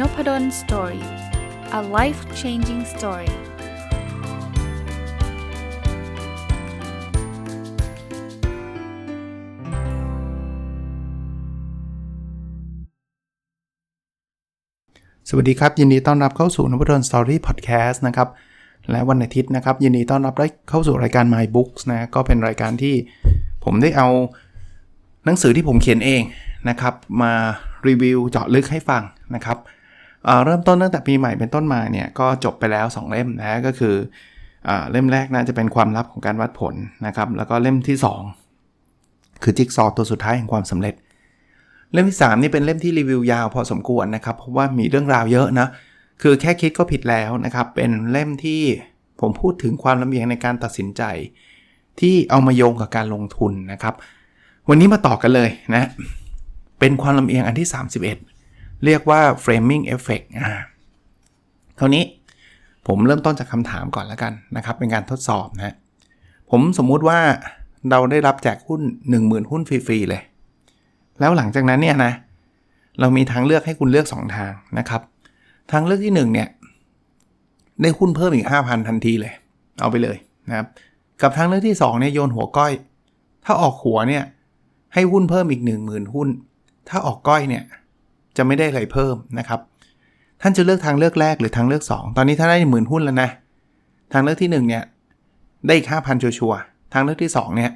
n o p ด d o สตอรี่ a life changing story สวัสดีครับ ยินดีต้อนรับเข้าสู่นพดลสตอรี่พอดแคสต์นะครับ และวันอาทิตย์นะครับ ยินดีต้อนรับได้เข้าสู่รายการ My Books นะก็เป็นรายการที่ผมได้เอาหนังสือที่ผมเขียนเองนะครับ มารีวิวเจาะลึกให้ฟังนะครับ เริ่มต้นตั้งแต่ปีใหม่เป็นต้นมาเนี่ยก็จบไปแล้ว 2 เล่มนะก็คืออเล่มแรกน่าจะเป็นความลับของการวัดผลนะครับ แล้วก็เล่มที่ 2 คือจิ๊กซอตัวสุดท้ายแห่งความสำเร็จ เล่มที่ 3 นี่เป็นเล่มที่รีวิวยาวพอสมควรนะครับ เพราะว่ามีเรื่องราวเยอะนะคือแค่คิดก็ผิดแล้วนะครับ เป็นเล่มที่ผมพูดถึงความลำเอียงในการตัดสินใจ ที่เอามาโยงกับการลงทุนนะครับ วันนี้มาต่อกันเลยนะเป็นความลำเอียงอันที่ 31 เรียกว่า framing effect อ่าคราวนี้ผมเริ่มต้นจากคำถามก่อนแล้วกันนะครับ เป็นการทดสอบนะผมสมมุติว่าเราได้รับแจกหุ้น 10,000 หุ้นฟรีๆเลย แล้วหลังจากนั้นเนี่ยนะ เรามีทางเลือกให้คุณเลือก 2 ทางนะครับ ทางเลือกที่1เนี่ยได้หุ้นเพิ่มอีก 5,000 ทันทีเลย เอาไปเลยนะครับ กับทางเลือกที่2เนี่ยโยนหัวก้อย ถ้าออกหัวเนี่ยให้หุ้นเพิ่มอีก 10,000 หุ้น ถ้าออกก้อยเนี่ย จะไม่ได้อะไรเพิ่มนะครับ ท่านจะเลือกทางเลือกแรกหรือทางเลือก 2 ตอนนี้ท่านได้หมื่นหุ้นแล้วนะ ทางเลือกที่1เนี่ยได้อีกห้าพันชัวร์ทางเลือกที่2เนี่ย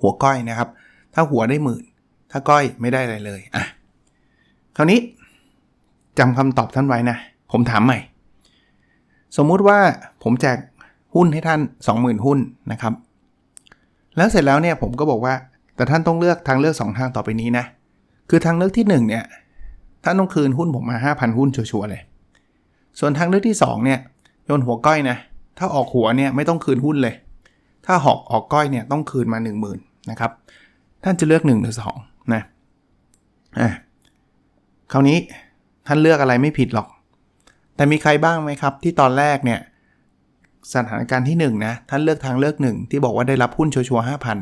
หัวก้อยนะครับ ถ้าหัวได้หมื่น ถ้าก้อยไม่ได้อะไรเลยอะคราวนี้จำคำตอบท่านไว้นะ ผมถามใหม่ สมมุติว่าผมแจกหุ้นให้ท่าน 20,000 หุ้นนะครับ แล้วเสร็จแล้วเนี่ยผมก็บอกว่า แต่ท่านต้องเลือกทางเลือก 2 ทางต่อไปนี้นะ คือทางเลือกที่1เนี่ยท่านต้องคืนหุ้นผมมา 5,000 หุ้นชัวร์เลย ส่วนทางเลือกที่2เนี่ยโยนหัวก้อยนะ ถ้าออกหัวเนี่ยไม่ต้องคืนหุ้นเลย ถ้าหอกออกก้อยเนี่ยต้องคืนมา 10,000นะครับ ท่านจะเลือก1หรือ2นะอะคราวนี้ท่านเลือกอะไรไม่ผิดหรอก แต่มีใครบ้างไหมครับที่ตอนแรกเนี่ยสถานการณ์ที่1นะท่านเลือกทางเลือก 1 ที่บอกว่าได้รับหุ้นชัวร์ห้าพัน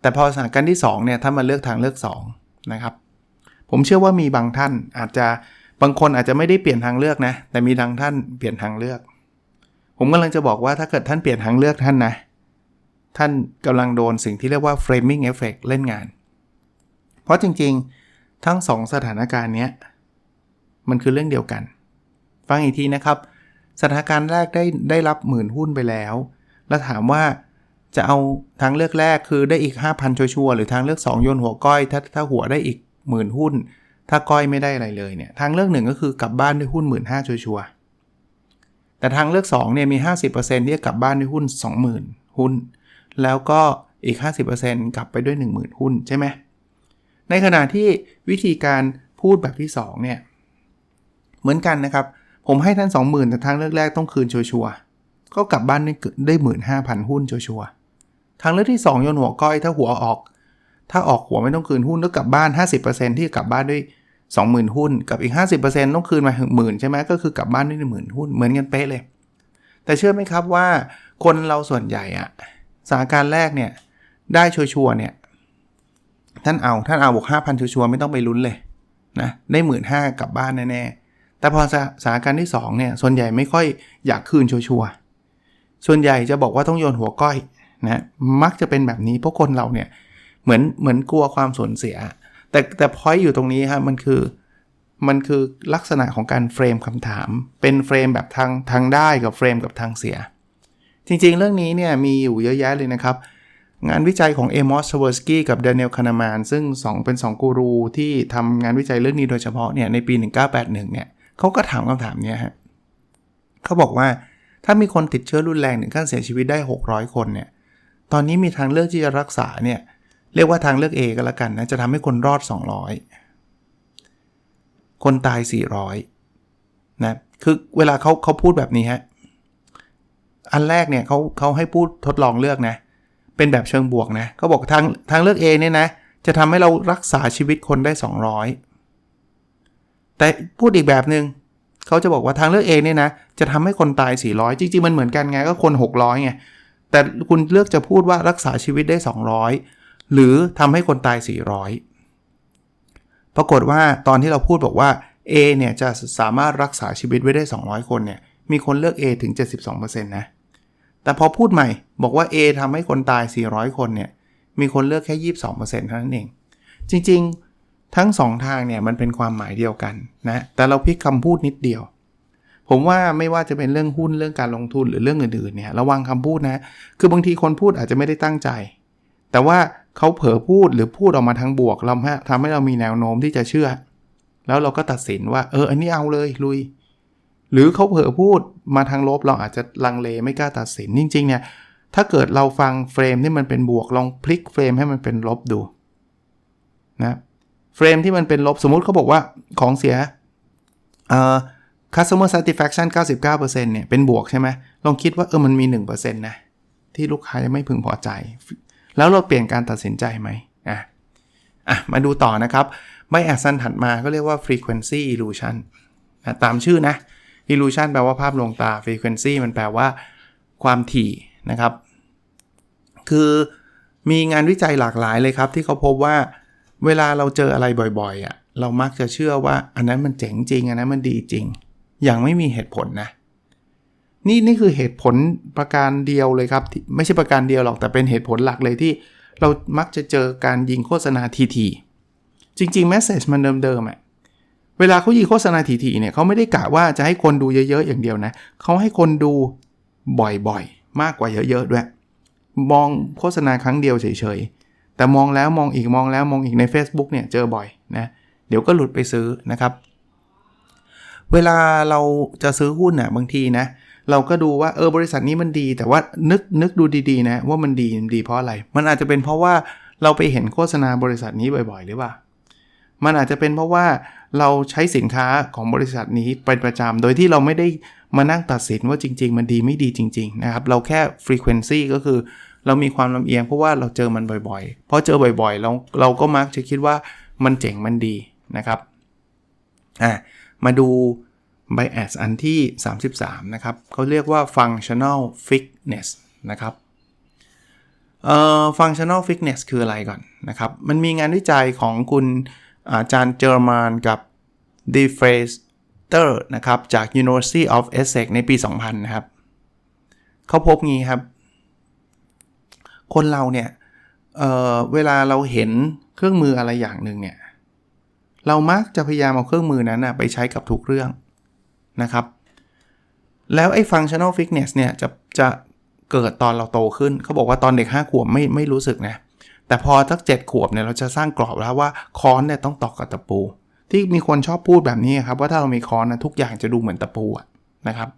แต่พอสถานการณ์ที่2เนี่ยท่านมาเลือกทางเลือก 2 นะครับ ผมเชื่อว่ามีบางท่านอาจจะบางคนอาจจะไม่ได้เปลี่ยนทางเลือกนะ แต่มีบางท่านเปลี่ยนทางเลือก ผมกำลังจะบอกว่าถ้าเกิดท่านเปลี่ยนทางเลือกท่านนะ ท่านกำลังโดนสิ่งที่เรียกว่า framing effect เล่นงาน เพราะจริงๆทั้ง 2 สถานการณ์นี้มันคือเรื่องเดียวกัน ฟังอีกทีนะครับ สถานการณ์แรกได้ได้รับหมื่นหุ้นไปแล้ว แล้วถามว่า จะเอาทางเลือกแรกคือได้อีก 5,000 ชัวร์หรือทางเลือก 2 โยนหัวก้อย ถ้าถ้าหัวได้อีกหมื่นหุ้น ถ้าก้อยไม่ได้อะไรเลยเนี่ยทางเลือกหนึ่งก็คือกลับบ้านด้วยหุ้น 1 5ื่นชัวร์แต่ทางเลือก2เนี่ยมี 50%ที่จะกลับบ้านด้วยหุ้น 20,000 หุ้น แล้วก็อีก 50%กลับไปด้วย 10,000 หุ้นใช่ไหมในขณะที่วิธีการพูดแบบที่2เนี่ยเหมือนกันนะครับ ผมให้ท่าน 20,000 แต่ทางเลือกแรกต้องคืนชัวร์ก็กลับบ้านได้ได้หมื่นห้าพันหุ้นชัวร์ ทางเลือกที่ 2 โยนหัวก้อยถ้าหัวออก ถ้าออกหัวไม่ต้องคืนหุ้นแล้วกลับบ้าน 50%ที่กลับบ้านด้วย 20,000 หุ้น กับอีก 50%ต้องคืนมาหมื่นใช่ไหมก็คือกลับบ้านด้วยหมื่นหุ้นเหมือนกันเป๊ะเลย แต่เชื่อไหมครับว่าคนเราส่วนใหญ่อะสถานการแรกเนี่ยได้ชัวร์เนี่ยท่านเอาท่านเอาบวก5,000ชัวร์ไม่ต้องไปลุ้นเลยนะได้หมื่นห้ากลับบ้านแน่ๆแต่พอสถานการณ์ที่2เนี่ยส่วนใหญ่ไม่ค่อยอยากคืนชัวร์ส่วนใหญ่จะบอกว่าต้องโยนหัวก้อย นะมักจะเป็นแบบนี้เพราะคนเราเนี่ยเหมือนเหมือนกลัวความสูญเสีย แต่แต่พอยอยู่ตรงนี้ครับมันคือมันคือลักษณะของการเฟรมคำถาม เป็นเฟรมแบบทางทางได้กับเฟรมกับทางเสีย จริงๆ เรื่องนี้เนี่ยมีอยู่เยอะแยะเลยนะครับ งานวิจัยของเอมอสเวอร์สกี้กับเดนิเอลคานามานซึ่ง 2 เป็น 2 กูรูที่ทำงานวิจัยเรื่องนี้โดยเฉพาะเนี่ยในปี 1981 เนี่ยเขาก็ถามคำถามนี้ฮะเขาบอกว่าถ้ามีคนติดเชื้อรุนแรงถึงขั้นเสียชีวิตได้ 600 คนเนี่ย ตอนนี้มีทางเลือกที่จะรักษาเนี่ยเรียกว่าทางเลือก A ก็แล้วกันนะจะทำให้คนรอด 200 คนตาย 400นะคือเวลาเขาเขาพูดแบบนี้ฮะอันแรกเนี่ยเขาเขาให้พูดทดลองเลือกนะ เป็นแบบเชิงบวกนะเขาบอกทางทางเลือก A เนี่ยนะ จะทำให้เรารักษาชีวิตคนได้ 200 แต่พูดอีกแบบหนึง่งเขาจะบอกว่าทางเลือก A เนี่ยนะ จะทำให้คนตาย 400 จริงๆ มันเหมือนกันไงก็คน 600ไง แต่คุณเลือกจะพูดว่ารักษาชีวิตได้ 200 หรือทำให้คนตาย 400 ปรากฏว่าตอนที่เราพูดบอกว่า A เนี่ยจะสามารถรักษาชีวิตไว้ได้ 200 คนเนี่ยมีคนเลือก A ถึง 72%นะแต่พอพูดใหม่บอกว่า A ทำให้คนตาย 400 คนเนี่ยมีคนเลือกแค่ 22%เท่านั้นเอง จริงๆ ทั้ง 2 ทางเนี่ยมันเป็นความหมายเดียวกันนะแต่เราพลิกคำพูดนิดเดียว ผมว่าไม่ว่าจะเป็นเรื่องหุ้นเรื่องการลงทุนหรือเรื่องอื่นๆเนี่ยระวังคำพูดนะ คือบางทีคนพูดอาจจะไม่ได้ตั้งใจ แต่ว่าเขาเผลอพูดหรือพูดออกมาทางบวกเราทำให้เรามีแนวโน้มที่จะเชื่อ แล้วเราก็ตัดสินว่า เอออันนี้เอาเลยลุย หรือเขาเผลอพูดมาทางลบเราอาจจะลังเลไม่กล้าตัดสินจริงๆเนี่ยถ้าเกิดเราฟังเฟรมที่มันเป็นบวกลองพลิกเฟรมให้มันเป็นลบดูนะเฟรมที่มันเป็นลบสมมุติเขาบอกว่าของเสียเอ่อ customer satisfaction 99%เนี่ยเป็นบวกใช่ไหมลองคิดว่าเออมันมี 1%นะที่ลูกค้ายังไม่พึงพอใจ แล้วเราเปลี่ยนการตัดสินใจไหมอะอะมาดูต่อนะครับไม่แอดซันถัดมาก็เรียกว่า frequency illusion นะตามชื่อนะ illusion แปลว่าภาพลวงตา frequency มันแปลว่าความถี่นะครับ คือมีงานวิจัยหลากหลายเลยครับ ที่เขาพบว่าเวลาเราเจออะไรบ่อยๆอะเรามักจะเชื่อว่าอันนั้นมันเจ๋งจริง อันนั้นมันดีจริง อย่างไม่มีเหตุผลนะ นี่นี่คือเหตุผลประการเดียวเลยครับ ไม่ใช่ประการเดียวหรอกแต่เป็นเหตุผลหลักเลยที่เรามักจะเจอการยิงโฆษณาทีๆจริงๆแมสเซจมันเดิมๆอะเวลาเขายิงโฆษณาทีๆเนี่ยเขาไม่ได้กะว่าจะให้คนดูเยอะๆอย่างเดียวนะเขาให้คนดูบ่อยๆ มากกว่าเยอะๆด้วย มองโฆษณาครั้งเดียวเฉยๆ แต่มองแล้วมองอีกมองแล้วมองอีกใน Facebook เนี่ยเจอบ่อยนะ เดี๋ยวก็หลุดไปซื้อนะครับ เวลาเราจะซื้อหุ้นน่ะบางทีนะ เราก็ดูว่าเออบริษัทนี้มันดี แต่ว่านึกนึกดูดีๆนะว่ามันดีมันดีเพราะอะไร มันอาจจะเป็นเพราะว่าเราไปเห็นโฆษณาบริษัทนี้บ่อยๆ หรือเปล่า มันอาจจะเป็นเพราะว่าเราใช้สินค้าของบริษัทนี้เป็นประจำโดยที่เราไม่ได้มานั่งตัดสินว่าจริง ๆ มันดีไม่ดีจริง ๆ นะครับ เราแค่ frequency ก็คือเรามีความลำเอียงเพราะว่าเราเจอมันบ่อยๆ เพราะเจอบ่อยๆ เราเราก็มักจะคิดว่ามันเจ๋งมันดีนะครับ อะ มาดู bias อันที่ 33 นะครับเขาเรียกว่า functional fitness นะครับเอ่อ functional fitness คืออะไรก่อนนะครับ มันมีงานวิจัยของคุณอาจารย์เจอร์มานกับ d e f r e s t e r นะครับ จาก University of Essex ในปี 2000 นะครับ เขาพบงี้ครับ คนเราเนี่ยเเวลาเราเห็นเครื่องมืออะไรอย่างหนึ่งเนี่ย เรามักจะพยายามเอาเครื่องมือนั้นนะไปใช้กับทุกเรื่องนะครับ แล้วไอ้ functional fitness เนี่ยจะจะเกิดตอนเราโตขึ้น เขาบอกว่าตอนเด็ก 5 ขวบไม่ไม่รู้สึกนะ แต่พอสัก 7 ขวบเนี่ยเราจะสร้างกรอบแล้วว่าค้อนเนี่ยต้องตอกกับตะปู ที่มีคนชอบพูดแบบนี้ครับว่าถ้าเรามีค้อนนะทุกอย่างจะดูเหมือนตะปูนะครับ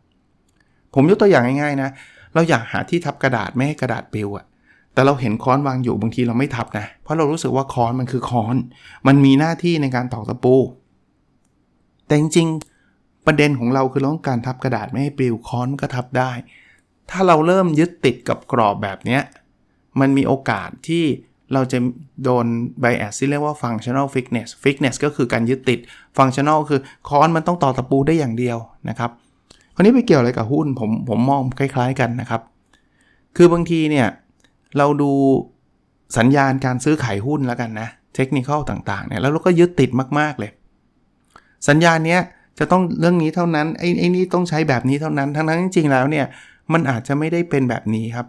ผมยกตัวอย่างง่ายๆนะ เราอยากหาที่ทับกระดาษไม่ให้กระดาษปลิวอะ แต่เราเห็นค้อนวางอยู่บางทีเราไม่ทับนะ เพราะเรารู้สึกว่าค้อนมันคือค้อน มันมีหน้าที่ในการตอกตะปู แต่จริงๆ ประเด็นของเราคือเราต้องการทับกระดาษไม่ให้ปลิวค้อนก็ทับได้ ถ้าเราเริ่มยึดติดกับกรอบแบบนี้ มันมีโอกาสที่เราจะโดน bias ที่เรียกว่า functional fitness fitness ก็คือการยึดติด functional คือค้อนมันต้องต่อตะปูได้อย่างเดียวนะครับ คราวนี้ไปเกี่ยวอะไรกับหุ้นผมผมมองคล้าย ๆกันนะครับ คือบางทีเนี่ย เราดูสัญญาณการซื้อขายหุ้นแล้วกันนะ เทคนิคต่างๆเนี่ยแล้วเราก็ยึดติดมาก ๆ เลย สัญญาณเนี้ยจะต้องเรื่องนี้เท่านั้นไอ้ไอ้นี่ต้องใช้แบบนี้เท่านั้น ทั้งนั้นจริงๆแล้วเนี่ยมันอาจจะไม่ได้เป็นแบบนี้ครับ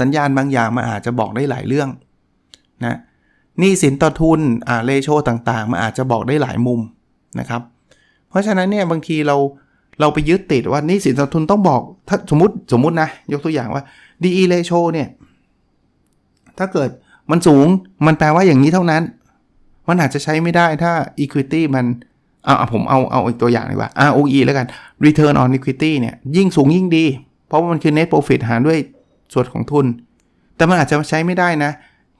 สัญญาณบางอย่างมันอาจจะบอกได้หลายเรื่องนะนี่สินต่อทุนอ่าเลโชต่างๆมันอาจจะบอกได้หลายมุมนะครับ เพราะฉะนั้นเนี่ยบางทีเราเราไปยึดติดว่านี่สินต่อทุนต้องบอกถ้าสมมติสมมตินะยกตัวอย่างว่า DE ratio เนี่ย ถ้าเกิดมันสูงมันแปลว่าอย่างนี้เท่านั้น มันอาจจะใช้ไม่ได้ถ้า equity มันเอาผมเอาเอาอีกตัวอย่างดีกว่า ROE แล้วกัน return on equity เนี่ย ยิ่งสูงยิ่งดี เพราะว่ามันคือ net profit หารด้วยส่วนของทุน แต่มันอาจจะใช้ไม่ได้นะ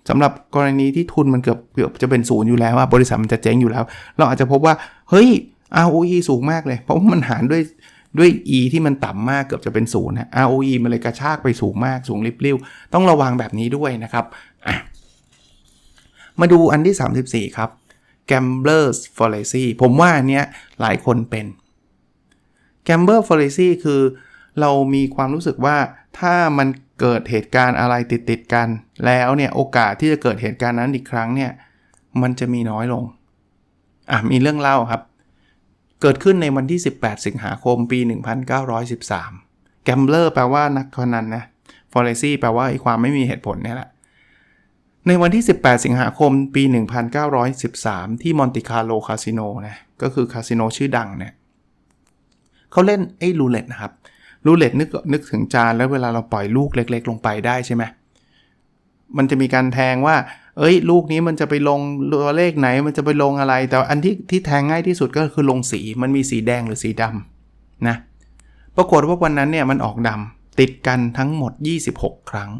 สำหรับกรณีที่ทุนมันเกือบเกือบจะเป็นศูนย์อยู่แล้วว่าบริษัทมันจะเจ๊งอยู่แล้ว เราอาจจะพบว่า เฮ้ย ROE สูงมากเลย เพราะว่ามันหารด้วย ด้วย e ที่มันต่ำมากเกือบจะเป็นศูนย์นะ ROE มันเลยกระชากไปสูงมากสูงริบลิ่วต้องระวังแบบนี้ด้วยนะครับ มาดูอันที่ 34 ครับ Gambler's Fallacy ผมว่าอันเนี้ยหลายคนเป็น Gambler Fallacy คือเรามีความรู้สึกว่าถ้ามันเกิดเหตุการณ์อะไรติดติดกัน แล้วเนี่ยโอกาสที่จะเกิดเหตุการณ์นั้นอีกครั้งเนี่ยมันจะมีน้อยลงอะมีเรื่องเล่าครับ เกิดขึ้นในวันที่ 18 สิงหาคมปี 1913 แกมเบอร์แปลว่านักพนันนะฟอเรซี่แปลว่าไอ้ความไม่มีเหตุผลเนี่ยแหละ ในวันที่ 18 สิงหาคมปี 1913 ที่มอนติคาร์โลคาสิโนนะ ก็คือคาสิโนชื่อดังเนี่ยเขาเล่นไอ้รูเล็ตนะครับ รูเล็ตนึกนึกถึงจานแล้วเวลาเราปล่อยลูกเล็ก ๆ ลงไปได้ใช่ไหมมันจะมีการแทงว่า เอ้ย ลูกนี้มันจะไปลงตัวเลขไหนมันจะไปลงอะไร แต่อันที่ที่แทงง่ายที่สุดก็คือลงสีมันมีสีแดงหรือสีดำนะปรากฏว่าวันนั้นเนี่ยมันออกดำติดกันทั้งหมด 26 ครั้ง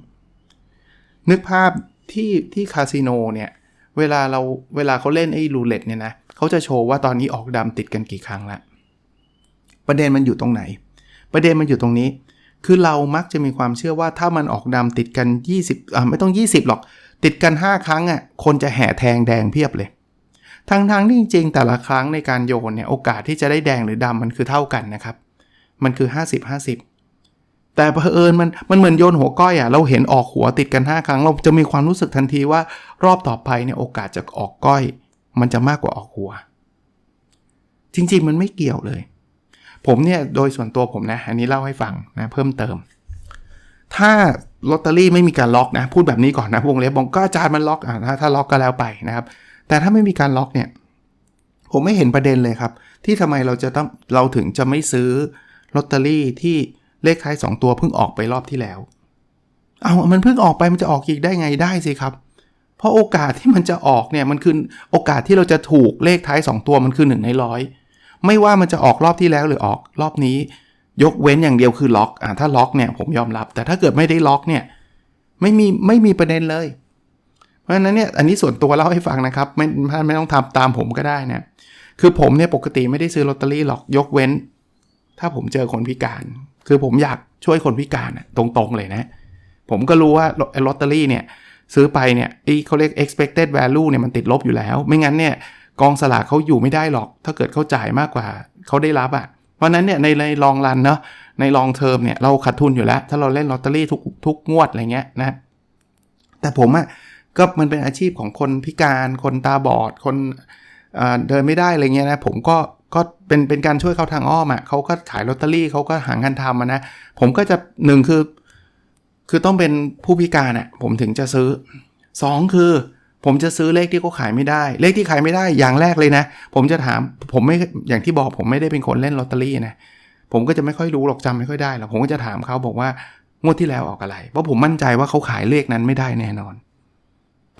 นึกภาพที่ที่คาสิโนเนี่ยเวลาเราเวลาเขาเล่นไอ้รูเล็ตเนี่ยนะเขาจะโชว์ว่าตอนนี้ออกดำติดกันกี่ครั้งละประเด็นมันอยู่ตรงไหน ประเด็นมันอยู่ตรงนี้ คือเรามักจะมีความเชื่อว่าถ้ามันออกดำติดกัน 20อ่าไม่ต้อง 20 หรอก ติดกัน 5 ครั้งอะคนจะแห่แทงแดงเพียบเลย ทั้งทางที่จริงๆแต่ละครั้งในการโยนเนี่ยโอกาสที่จะได้แดงหรือดำมันคือเท่ากันนะครับ มันคือ 50 50 แต่เผอิญมันมันเหมือนโยนหัวก้อยอะเราเห็นออกหัวติดกัน 5 ครั้ง เราจะมีความรู้สึกทันทีว่ารอบต่อไปเนี่ยโอกาสจะออกก้อย มันจะมากกว่าออกหัว จริงๆมันไม่เกี่ยวเลย ผมเนี่ยโดยส่วนตัวผมนะอันนี้เล่าให้ฟังนะเพิ่มเติม ถ้าลอตเตอรี่ไม่มีการล็อกนะ พูดแบบนี้ก่อนนะวงเล็บบอกก็อาจารย์มันล็อกอ่าถ้าล็อกก็แล้วไปนะครับ แต่ถ้าไม่มีการล็อกเนี่ย ผมไม่เห็นประเด็นเลยครับ ที่ทำไมเราจะต้องเราถึงจะไม่ซื้อลอตเตอรี่ที่เลขท้าย 2 ตัวเพิ่งออกไปรอบที่แล้ว เอามันเพิ่งออกไปมันจะออกอีกได้ไงได้สิครับ เพราะโอกาสที่มันจะออกเนี่ยมันคือโอกาสที่เราจะถูกเลขท้าย 2 ตัวมันคือ1ในร้อยไม่ว่ามันจะออกรอบที่แล้วหรือออกรอบนี้ ยกเว้นอย่างเดียวคือล็อกอ่าถ้าล็อกเนี่ยผมยอมรับ แต่ถ้าเกิดไม่ได้ล็อกเนี่ยไม่มีไม่มีประเด็นเลย เพราะฉะนั้นเนี่ยอันนี้ส่วนตัวเล่าให้ฟังนะครับไม่ไม่ต้องทำตามผมก็ได้นะคือผมเนี่ยปกติไม่ได้ซื้อลอตเตอรี่หรอกยกเว้น ถ้าผมเจอคนพิการ คือผมอยากช่วยคนพิการตรงๆเลยนะ ผมก็รู้ว่าลอตเตอรี่เนี่ยซื้อไปเนี่ยไอ้เขาเรียก expected value เนี่ยมันติดลบอยู่แล้ว ไม่งั้นเนี่ยกองสลากเขาอยู่ไม่ได้หรอก ถ้าเกิดเขาจ่ายมากกว่าเขาได้รับอะ่ะ เพราะนั้นเนี่ยในในลองรันเนาะในลองเทอมเนี่ยเราขาดทุนอยู่แล้ว ถ้าเราเล่นลอตเตอรี่ทุกทุกงวดอะไรเงี้ยนะแต่ผมอะ่ะก็มันเป็นอาชีพของคนพิการคนตาบอด คนเดินไม่ได้อะไรเงี้ยนะผมก็ก็เป็นเป็นการช่วยเขาทางอ้อมอะ่ะเขาก็ขายลอตเตอรี่เขาก็หางานทำนะผมก็จะหนึ่งคือ คือต้องเป็นผู้พิการอะ่ะผมถึงจะซื้อ 2 คือ ผมจะซื้อเลขที่เขาขายไม่ได้ เลขที่ขายไม่ได้อย่างแรกเลยนะ ผมจะถามผมไม่อย่างที่บอกผมไม่ได้เป็นคนเล่นลอตเตอรี่นะผมก็จะไม่ค่อยรู้หรอกจำไม่ค่อยได้หรอกผมก็จะถามเขาบอกว่างวดที่แล้วออกอะไร เพราะผมมั่นใจว่าเขาขายเลขนั้นไม่ได้แน่นอน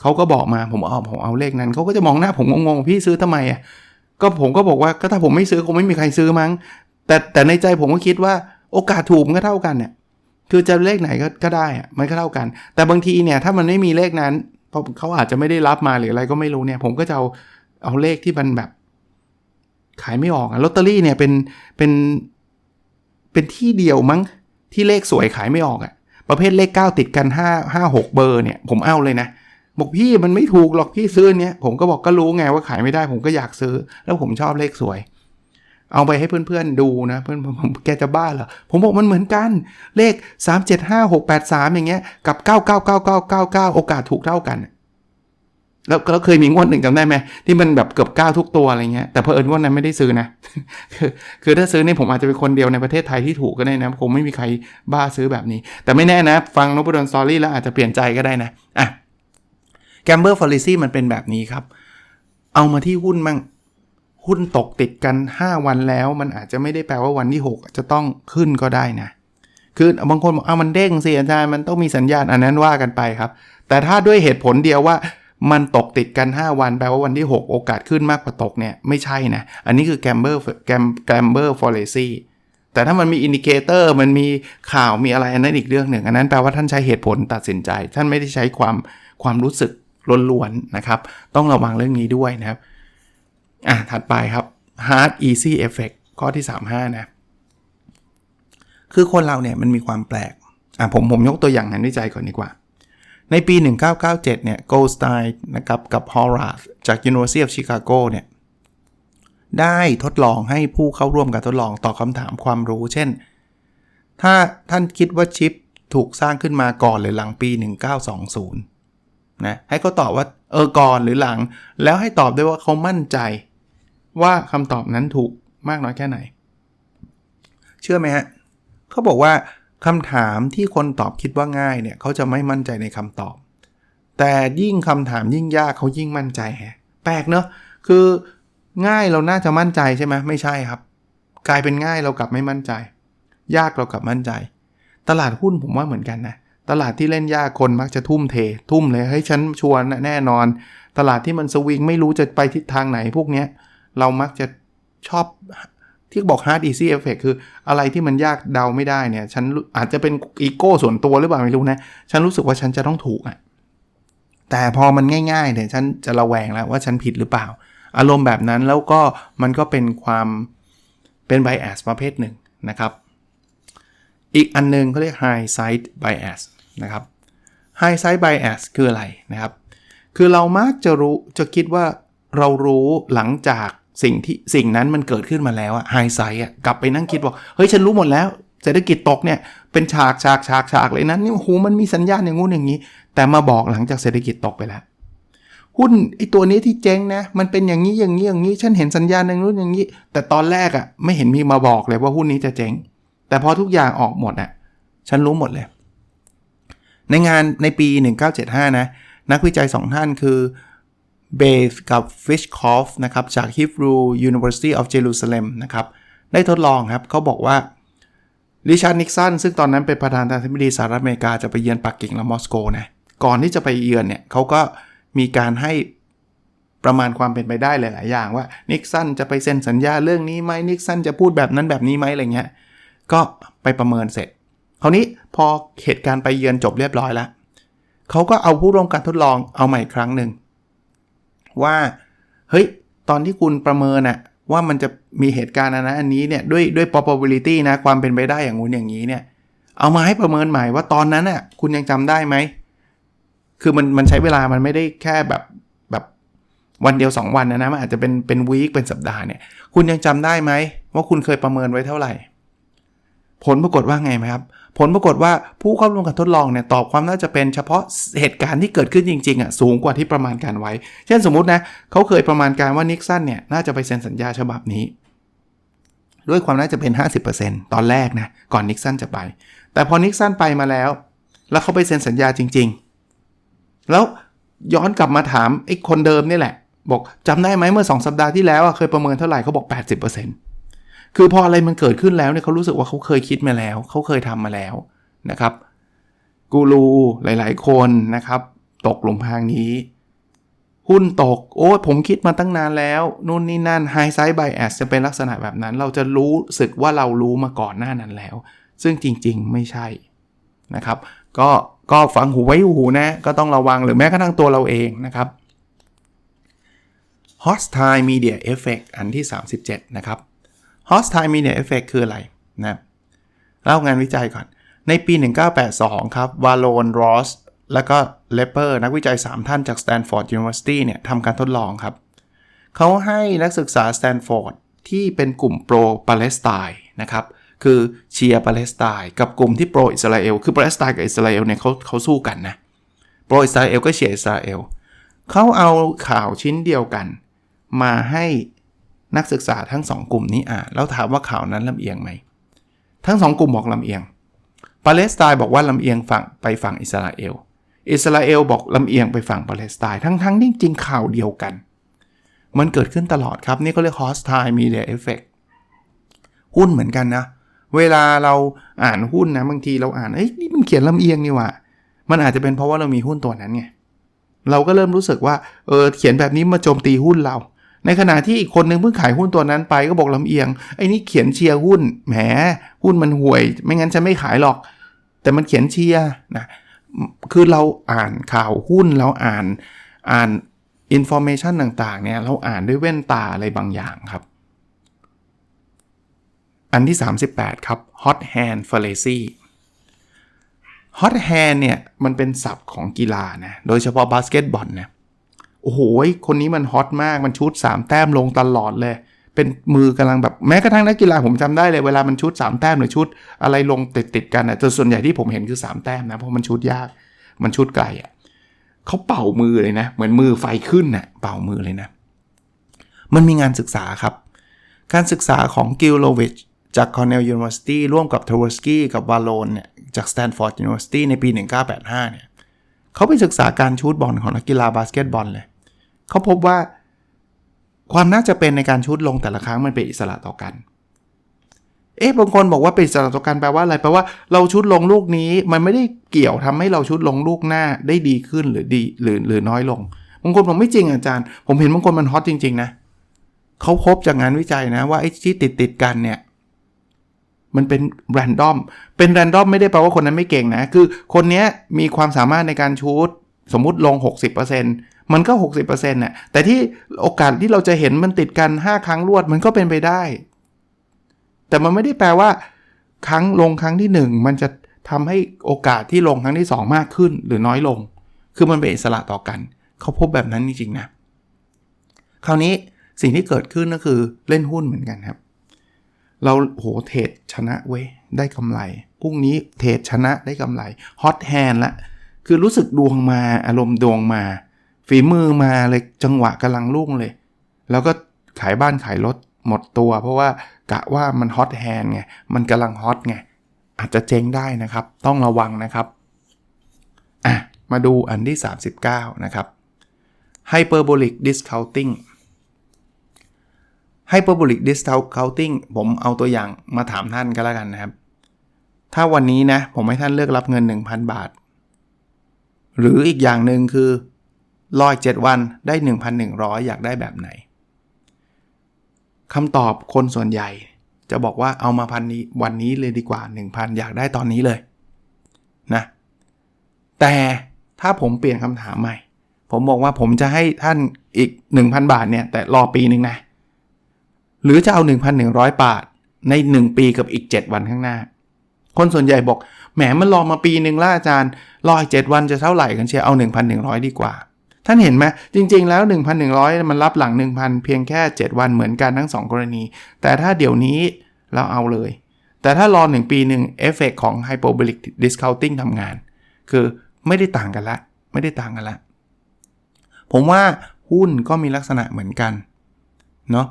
เขาก็บอกมาผมเอาผมเอาเลขนั้นเขาก็จะมองหน้าผมงงๆพี่ซื้อทำไมอะก็ผมก็บอกว่าก็ถ้าผมไม่ซื้อคงไม่มีใครซื้อมั้ง แต่แต่ในใจผมก็คิดว่าโอกาสถูกมันก็เท่ากันเนี่ยคือจะเลขไหนก็ก็ได้อะมันก็เท่ากัน แต่บางทีเนี่ยถ้ามันไม่มีเลขนั้น เพราะเขาอาจจะไม่ได้รับมาหรืออะไรก็ไม่รู้เนี่ย ผมก็จะเอาเอาเลขที่มันแบบ ขายไม่ออกอะลอตเตอรี่เนี่ยเป็นเป็นเป็นที่เดียวมั้งที่เลขสวยขายไม่ออกอะประเภทเลข 9 ติดกัน 5 5 6 เบอร์เนี่ยผมเอาเลยนะบอกพี่มันไม่ถูกหรอกพี่ซื้อเนี้ยผมก็บอกก็รู้ไงว่าขายไม่ได้ ผมก็อยากซื้อ แล้วผมชอบเลขสวย เอาไปให้เพื่อนๆดูนะเพื่อนผมแกจะบ้าเหรอผมบอกมันเหมือนกันเลข 3 7 5 6 8 3 อย่างเงี้ยกับ 9 9 9 9 9 9 โอกาสถูกเท่ากัน แล้วเราเคยมีงวดหนึ่งจำได้ไหมที่มันแบบเกือบเก้าทุกตัวอะไรเงี้ยแต่เพอเอิญงวดนั้นไม่ได้ซื้อนะ คือคือถ้าซื้อนี่ผมอาจจะเป็นคนเดียวในประเทศไทยที่ถูกก็ได้นะคงไม่มีใครบ้าซื้อแบบนี้ แต่ไม่แน่นะ ฟังนบดอนสตอรี่แล้วอาจจะเปลี่ยนใจก็ได้นะอะแกมเบอร์ฟอลิซี่มันเป็นแบบนี้ครับ เอามาที่หุ้นมั่ง หุ้นตกติดกัน 5 วันแล้ว มันอาจจะไม่ได้แปลว่าวันที่ 6 จะต้องขึ้นก็ได้นะ คือบางคนบอกเอามันเด้งสิอาจารย์มันต้องมีสัญญาณอันนั้นว่ากันไปครับ แต่ถ้าด้วยเหตุผลเดียวว่ามันตกติดกัน 5 วันแปลว่าวันที่ 6 โอกาสขึ้นมากกว่าตกเนี่ยไม่ใช่นะ อันนี้คือแกมเบอร์แกมแกมเบอร์ฟอเรซี่แต่ถ้ามันมีอินดิเคเตอร์มันมีข่าวมีอะไรอันนั้นอีกเรื่องหนึ่ง อันนั้นแปลว่าท่านใช้เหตุผลตัดสินใจ ท่านไม่ได้ใช้ความความรู้สึกล้วนๆนะครับ ต้องระวังเรื่องนี้ด้วยนะครับ อะถัดไปครับ hard easy effect ข้อที่ 35 นะ คือคนเราเนี่ยมันมีความแปลก อะผมผมยกตัวอย่างงานวิจัยก่อนดีกว่า ในปี 1997 เนี่ย Goldstein นะครับกับ Horvath จาก University of Chicago เนี่ย ได้ทดลองให้ผู้เข้าร่วมการทดลองตอบคำถามความรู้ เช่น ถ้าท่านคิดว่าชิปถูกสร้างขึ้นมาก่อนหรือหลังปี 1920นะให้เขาตอบว่าเออก่อนหรือหลัง แล้วให้ตอบด้วยว่าเขามั่นใจ ว่าคำตอบนั้นถูกมากน้อยแค่ไหน เชื่อไหมฮะเขาบอกว่าคำถามที่คนตอบคิดว่าง่ายเนี่ยเขาจะไม่มั่นใจในคำตอบ แต่ยิ่งคำถามยิ่งยากเขายิ่งมั่นใจแฮะแปลกเนอะคือง่ายเราน่าจะมั่นใจใช่ไหมไม่ใช่ครับ กลายเป็นง่ายเรากลับไม่มั่นใจ ยากเรากลับมั่นใจ ตลาดหุ้นผมว่าเหมือนกันนะตลาดที่เล่นยากคนมักจะทุ่มเท ทุ่มเลยให้ฉันชวนแน่นอน ตลาดที่มันสวิงไม่รู้จะไปทิศทางไหนพวกเนี้ย เรามักจะชอบที่บอก hard easy effect คืออะไรที่มันยากเดาไม่ได้เนี่ย ฉันอาจจะเป็นอีโก้ส่วนตัวหรือเปล่าไม่รู้นะ ฉันรู้สึกว่าฉันจะต้องถูกอะ่ะ แต่พอมันง่ายๆเนี่ยฉันจะระแวงแล้วว่าฉันผิดหรือเปล่า อารมณ์แบบนั้นแล้วก็มันก็เป็นความเป็น bias ประเภทหนึ่งนะครับ อีกอันนึงเขาเรียก high side bias นะครับ high side bias คืออะไรนะครับ คือเรามักจะรู้จะคิดว่าเรารู้หลังจาก สิ่งที่สิ่งนั้นมันเกิดขึ้นมาแล้วอะไฮไซต์อะกลับไปนั่งคิดบอกเฮ้ยฉันรู้หมดแล้ว เศรษฐกิจตกเนี่ยเป็นฉากฉากฉากฉากเลยนั้นนี่โอ้โหมันมีสัญญาณอย่างงู้นอย่างนี้ แต่มาบอกหลังจากเศรษฐกิจตกไปแล้วหุ้นไอตัวนี้ที่เจ๊งนะ มันเป็นอย่างนี้อย่างนี้อย่างนี้ ฉันเห็นสัญญาณอย่างนู้นอย่างนี้ แต่ตอนแรกอะไม่เห็นมีมาบอกเลยว่าหุ้นนี้จะเจ๊ง แต่พอทุกอย่างออกหมดอะฉันรู้หมดเลย ในงานในปี 1975 นะ นักวิจัย2ท่านคือ เบฟกับฟิชคอฟนะครับจาก Hebrew University of Jerusalem นะครับได้ทดลองครับเขาบอกว่าริชาร์ดนิกสันซึ่งตอนนั้นเป็นประธานาธิบดีสหรัฐอเมริกาจะไปเยือนปักกิ่งและมอสโกนะก่อนที่จะไปเยือนเนี่ยเขาก็มีการให้ประมาณความเป็นไปได้หลาย ๆ อย่างว่านิกสันจะไปเซ็นสัญญาเรื่องนี้ไหมนิกสันจะพูดแบบนั้นแบบนี้ไหมอะไรเงี้ยก็ไปประเมินเสร็จคราวนี้พอเหตุการณ์ไปเยือนจบเรียบร้อยแล้วเขาก็เอาผู้ร่วมการทดลองเอาใหม่ครั้งหนึ่ง ว่า เฮ้ย ตอนที่คุณประเมินอะว่ามันจะมีเหตุการณ์อันนั้นอันนี้เนี่ยด้วยด้วย probability นะความเป็นไปได้อย่างงู้นอย่างนี้เนี่ย เอามาให้ประเมินใหม่ว่าตอนนั้นอะคุณยังจำได้ไหม คือมันมันใช้เวลามันไม่ได้แค่แบบแบบวันเดียว 2 วันนะนะมันอาจจะเป็นเป็นวีคเป็นสัปดาห์เนี่ย คุณยังจำได้ไหมว่าคุณเคยประเมินไว้เท่าไหร่ ผลปรากฏว่าไงไหมครับ ผลปรากฏว่าผู้เข้าร่วมการทดลองเนี่ยตอบความน่าจะเป็นเฉพาะเหตุการณ์ที่เกิดขึ้นจริงๆอะสูงกว่าที่ประมาณการไว้ เช่นสมมุตินะเขาเคยประมาณการว่านิกสันเนี่ยน่าจะไปเซ็นสัญญาฉบับนี้ ด้วยความน่าจะเป็น 50%ตอนแรกนะก่อนนิกสันจะไป แต่พอนิกสันไปมาแล้ว แล้วเขาไปเซ็นสัญญาจริง ๆ แล้วย้อนกลับมาถามไอ้คนเดิมนี่แหละ บอกจำได้ไหมเมื่อ 2 สัปดาห์ที่แล้วเคยประเมินเท่าไหร่เขาบอก 80% คือพออะไรมันเกิดขึ้นแล้วเนี่ยเขารู้สึกว่าเขาเคยคิดมาแล้ว เขาเคยทำมาแล้วนะครับ กูรูหลาย ๆ คนนะครับ ตกหลุมพรางนี้ หุ้นตก โอ้ผมคิดมาตั้งนานแล้ว นู่นนี่นั่นไฮไซด์ไบแอสจะเป็นลักษณะแบบนั้น เราจะรู้สึกว่าเรารู้มาก่อนหน้านั้นแล้ว ซึ่งจริง ๆ ไม่ใช่นะครับ ก็ก็ฟังหูไว้หูนะ ก็ต้องระวังหรือแม้กระทั่งตัวเราเองนะครับ Hostile Media Effect อันที่ 37 นะครับ Hostile Media Effect คืออะไรนะเล่างานวิจัยก่อน ในปี 1982 ครับวาโลนรอสแล้วก็เลเปอร์นักวิจัย 3 ท่านจาก Stanford University เนี่ยทำการทดลองครับ เขาให้นักศึกษา Stanford ที่เป็นกลุ่มโปรปาเลสไตน์นะครับ คือเชียร์ปาเลสไตน์กับกลุ่มที่โปรอิสราเอลคือปาเลสไตน์กับอิสราเอลเนี่ยเขาเขาสู้กันนะโปรอิสราเอลก็เชียร์อิสราเอลเขาเอาข่าวชิ้นเดียวกัน มาให้ นักศึกษาทั้งสองกลุ่มนี้อ่านแล้วถามว่าข่าวนั้นลำเอียงไหม ทั้งสองกลุ่มบอกลำเอียง ปาเลสไตน์บอกว่าลำเอียงฝั่งไปฝั่งอิสราเอล อิสราเอลบอกลำเอียงไปฝั่งปาเลสไตน์ทั้งทั้งที่จริงข่าวเดียวกัน มันเกิดขึ้นตลอดครับ นี่เขาเรียก hostile media effect หุ้นเหมือนกันนะ เวลาเราอ่านหุ้นนะบางทีเราอ่านเอ้ยนี่มันเขียนลำเอียงนี่ว่ามันอาจจะเป็นเพราะว่าเรามีหุ้นตัวนั้นไงเราก็เริ่มรู้สึกว่าเออเขียนแบบนี้มาโจมตีหุ้นเรา ในขณะที่อีกคนนึงเพิ่งขายหุ้นตัวนั้นไปก็บอกลำเอียงไอ้นี่เขียนเชียร์หุ้นแหมหุ้นมันห่วย ไม่งั้นฉันไม่ขายหรอก แต่มันเขียนเชียร์นะคือเราอ่านข่าวหุ้นเราอ่านอ่านอินโฟเมชันต่างๆเนี่ยเราอ่านด้วยแว่นตาอะไรบางอย่างครับ อันที่ 38 ครับ hot hand fallacy hot hand เนี่ยมันเป็นศัพท์ของกีฬานะโดยเฉพาะบาสเกตบอลนะ โอ้โหคนนี้มันฮอตมากมันชุด 3 แต้มลงตลอดเลย เป็นมือกำลังแบบแม้กระทั่งนักกีฬาผมจำได้เลยเวลามันชุด 3 แต้มหรือชุดอะไรลงติดติดๆกันนะแต่ส่วนใหญ่ที่ผมเห็นคือ 3 แต้มนะเพราะมันชุดยาก มันชุดไกลอะเขาเป่ามือเลยนะ เหมือนมือไฟขึ้นนะ่ะเป่ามือเลยนะ มันมีงานศึกษาครับ การศึกษาของกิลโลวิชจาก Cornell University ร่วมกับ t w e r s k y กับวาโลนเนี่ยจาก Stanford University ในปี 1985 เนี่ย เขาไปศึกษาการชูดบอลของนักกีฬาบาสเกตบอลเลย เขาพบว่า ความน่าจะเป็นในการชูดลงแต่ละครั้งมันเป็นอิสระต่อกัน เอ๊ะบางคนบอกว่าเป็นอิสระต่อกันแปลว่าอะไรแปลว่าเราชุดลงลูกนี้มันไม่ได้เกี่ยวทำให้เราชุดลงลูกหน้าได้ดีขึ้นหรือดีหรือหรือน้อยลงบางคนผมไม่จริงอาจารย์ ผมเห็นบางคนมันฮอตจริง ๆ นะเขาพบจากงานวิจัยนะว่าไอ้ที่ติดติดกันเนี่ย มันเป็นแรนดอม เป็นแรนดอมไม่ได้แปลว่าคนนั้นไม่เก่งนะ คือคนนี้มีความสามารถในการชูดสมมุติลง 60%มันก็ 60%น่ะแต่ที่โอกาสที่เราจะเห็นมันติดกัน 5 ครั้งรวดมันก็เป็นไปได้ แต่มันไม่ได้แปลว่า ครั้งลงครั้งที่ 1 มันจะทำให้โอกาสที่ลงครั้งที่ 2 มากขึ้นหรือน้อยลง คือมันเป็นอิสระต่อกัน เขาพบแบบนั้นจริงๆนะ คราวนี้สิ่งที่เกิดขึ้นก็คือเล่นหุ้นเหมือนกันครับ เราโหเทรดชนะเว้ยได้กำไรพรุ่งนี้เทรดชนะได้กำไรฮอตแฮนละคือรู้สึกดวงมาอารมณ์ดวงมา ฝีมือมาเลยจังหวะกำลังรุ่งเลย แล้วก็ขายบ้านขายรถหมดตัว เพราะว่ากะว่ามันฮอตแฮนไงมันกำลังฮอตไงอาจจะเจ๊งได้นะครับ ต้องระวังนะครับอะมาดูอันที่ 39 นะครับ hyperbolic discounting hyperbolic discounting ผมเอาตัวอย่างมาถามท่านก็แล้วกันนะครับ ถ้าวันนี้นะ ผมให้ท่านเลือกรับเงิน 1,000 บาท หรืออีกอย่างหนึ่งคือรออีก7วันได้ 1,100 อยากได้แบบไหนคำตอบคนส่วนใหญ่ จะบอกว่าเอามาพันนี้วันนี้เลยดีกว่า 1,000 อยากได้ตอนนี้เลยนะแต่ถ้าผมเปลี่ยนคำถามใหม่ ผมบอกว่าผมจะให้ท่านอีก 1,000 บาทเนี่ยแต่รอปีหนึ่งนะ หรือจะเอา 1,100 บาท ใน 1 ปีกับอีก 7 วันข้างหน้า คนส่วนใหญ่บอกแหมมันรอมาปีหนึ่งล้วอาจารย์ รออีก 7 วันจะเท่าไหร่กันเชียเอา 1,100 ดีกว่า ท่านเห็นไหมจริงๆแล้ว 1,100 มันรับหลัง 1,000 เพียงแค่ 7 วันเหมือนกันทั้ง 2 กรณี แต่ถ้าเดี๋ยวนี้เราเอาเลย แต่ถ้ารอ 1 ปีหนึ่งเอฟเฟกของ hyperbolic discounting ทำงาน คือไม่ได้ต่างกันละ ไม่ได้ต่างกันละ ผมว่าหุ้นก็มีลักษณะเหมือนกันเนาะ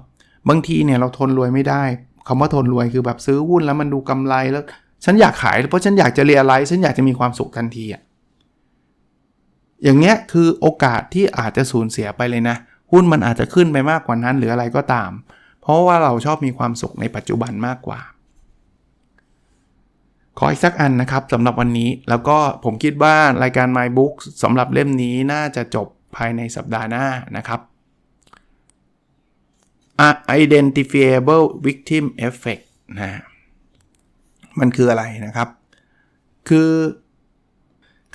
บางทีเนี่ยเราทนรวยไม่ได้คำว่าทนรวยคือแบบซื้อหุ้นแล้วมันดูกำไรแล้ว ฉันอยากขาย เพราะฉันอยากจะเรียอะไรฉันอยากจะมีความสุขทันทีอะอย่างเนี้ยคือโอกาสที่อาจจะสูญเสียไปเลยนะ หุ้นมันอาจจะขึ้นไปมากกว่านั้นหรืออะไรก็ตาม เพราะว่าเราชอบมีความสุขในปัจจุบันมากกว่า ขออีกสักอันนะครับสำหรับวันนี้แล้วก็ผมคิดว่ารายการ My Book สำหรับเล่มนี้น่าจะจบภายในสัปดาห์หน้านะครับ identifiable victim effect นะมันคืออะไรนะครับ คือ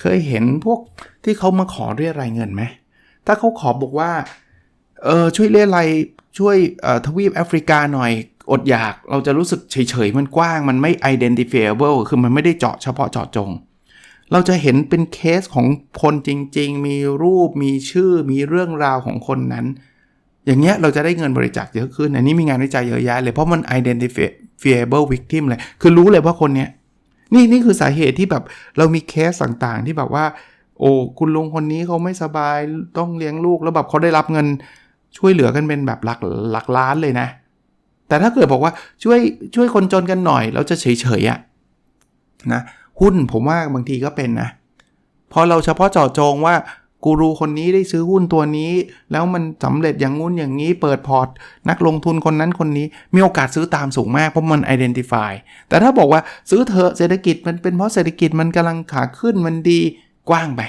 เคยเห็นพวกที่เขามาขอเรียรายเงินไหม ถ้าเขาขอบอกว่า เออช่วยเรียรายช่วยทวีปแอฟริกาหน่อยอดอยากเราจะรู้สึกเฉยๆ มันกว้างมันไม่ identifiable คือมันไม่ได้เจาะเฉพาะเจาะจง เราจะเห็นเป็นเคสของคนจริงๆ มีรูปมีชื่อมีเรื่องราวของคนนั้น อย่างเงี้ยเราจะได้เงินบริจาคเยอะขึ้น อันนี้มีงานวิจัยเยอะแยะเลย เพราะมัน identifiable victim เลย คือรู้เลยว่าคนเนี้ยนี่นี่คือสาเหตุที่แบบเรามีเคสต่างๆ ที่แบบว่า โอ้คุณลุงคนนี้เขาไม่สบายต้องเลี้ยงลูกแล้วแบบเขาได้รับเงินช่วยเหลือกันเป็นแบบหลักหลักล้านเลยนะ แต่ถ้าเกิดบอกว่าช่วยช่วยคนจนกันหน่อยเราจะเฉยๆอะนะหุ้นผมว่าบางทีก็เป็นนะพอเราเฉพาะเจาะจงว่า กูรูคนนี้ได้ซื้อหุ้นตัวนี้ แล้วมันสำเร็จอย่างงุ้นอย่างนี้ เปิดพอร์ต นักลงทุนคนนั้นคนนี้ มีโอกาสซื้อตามสูงมากเพราะมัน identify แต่ถ้าบอกว่าซื้อเถอะเศรษฐกิจมันเป็นเพราะเศรษฐกิจมันกำลังขาขึ้นมันดีกว้างไป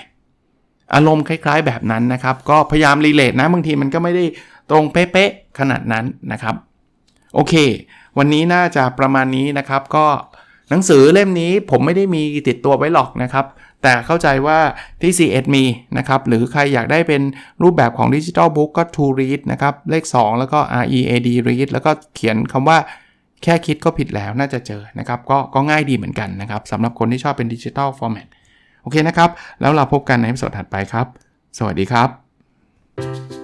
อารมณ์คล้ายๆแบบนั้นนะครับ ก็พยายามรีเลทนะบางทีมันก็ไม่ได้ตรงเป๊ะๆขนาดนั้นนะครับ โอเค วันนี้น่าจะประมาณนี้นะครับ ก็ หนังสือเล่มนี้ผมไม่ได้มีติดตัวไว้หรอกนะครับ แต่เข้าใจว่าที่ C1 มีนะครับ หรือใครอยากได้เป็นรูปแบบของดิจิทัลบุ๊กก็ To Read นะครับ เลข 2 แล้วก็ READ Read แล้วก็เขียนคำว่าแค่คิดก็ผิดแล้วน่าจะเจอนะครับก็ก็ง่ายดีเหมือนกันนะครับสำหรับคนที่ชอบเป็นดิจิทัลฟอร์แมตโอเคนะครับ แล้วเราพบกันในสดถัดไปครับ สวัสดีครับ